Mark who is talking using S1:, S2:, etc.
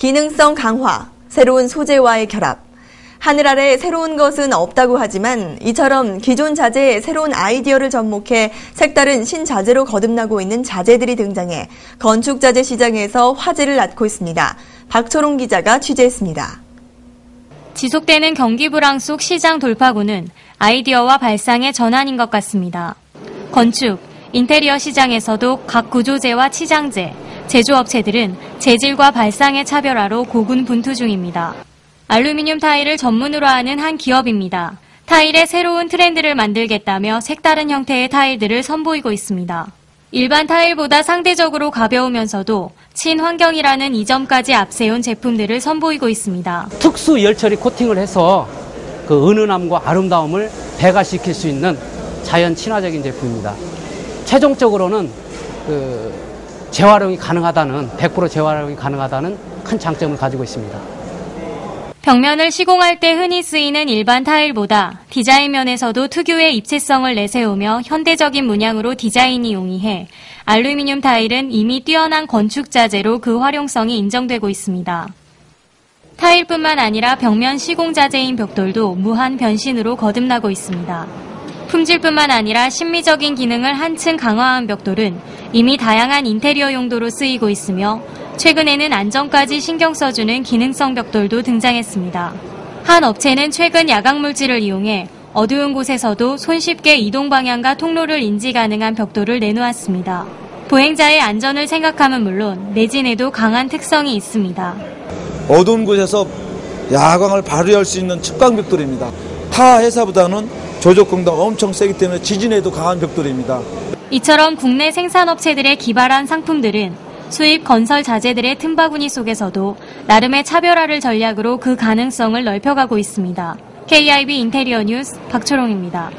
S1: 기능성 강화, 새로운 소재와의 결합. 하늘 아래 새로운 것은 없다고 하지만 이처럼 기존 자재에 새로운 아이디어를 접목해 색다른 신자재로 거듭나고 있는 자재들이 등장해 건축 자재 시장에서 화제를 낳고 있습니다. 박초롱 기자가 취재했습니다.
S2: 지속되는 경기 불황 속 시장 돌파구는 아이디어와 발상의 전환인 것 같습니다. 건축, 인테리어 시장에서도 각 구조재와 치장재, 제조업체들은 재질과 발상의 차별화로 고군분투 중입니다. 알루미늄 타일을 전문으로 하는 한 기업입니다. 타일의 새로운 트렌드를 만들겠다며 색다른 형태의 타일들을 선보이고 있습니다. 일반 타일보다 상대적으로 가벼우면서도 친환경이라는 이점까지 앞세운 제품들을 선보이고 있습니다.
S3: 특수 열처리 코팅을 해서 그 은은함과 아름다움을 배가시킬 수 있는 자연 친화적인 제품입니다. 최종적으로는 그 재활용이 가능하다는 100% 재활용이 가능하다는 큰 장점을 가지고 있습니다.
S2: 벽면을 시공할 때 흔히 쓰이는 일반 타일보다 디자인 면에서도 특유의 입체성을 내세우며 현대적인 문양으로 디자인이 용이해 알루미늄 타일은 이미 뛰어난 건축 자재로 그 활용성이 인정되고 있습니다. 타일뿐만 아니라 벽면 시공 자재인 벽돌도 무한 변신으로 거듭나고 있습니다. 품질뿐만 아니라 심미적인 기능을 한층 강화한 벽돌은 이미 다양한 인테리어 용도로 쓰이고 있으며 최근에는 안전까지 신경 써주는 기능성 벽돌도 등장했습니다. 한 업체는 최근 야광 물질을 이용해 어두운 곳에서도 손쉽게 이동 방향과 통로를 인지 가능한 벽돌을 내놓았습니다. 보행자의 안전을 생각하면 물론 내진에도 강한 특성이 있습니다.
S4: 어두운 곳에서 야광을 발휘할 수 있는 측광 벽돌입니다. 타 회사보다는 조적공도 엄청 세기 때문에 지진에도 강한 벽돌입니다.
S2: 이처럼 국내 생산업체들의 기발한 상품들은 수입 건설 자재들의 틈바구니 속에서도 나름의 차별화를 전략으로 그 가능성을 넓혀가고 있습니다. KIB 인테리어 뉴스 박초롱입니다.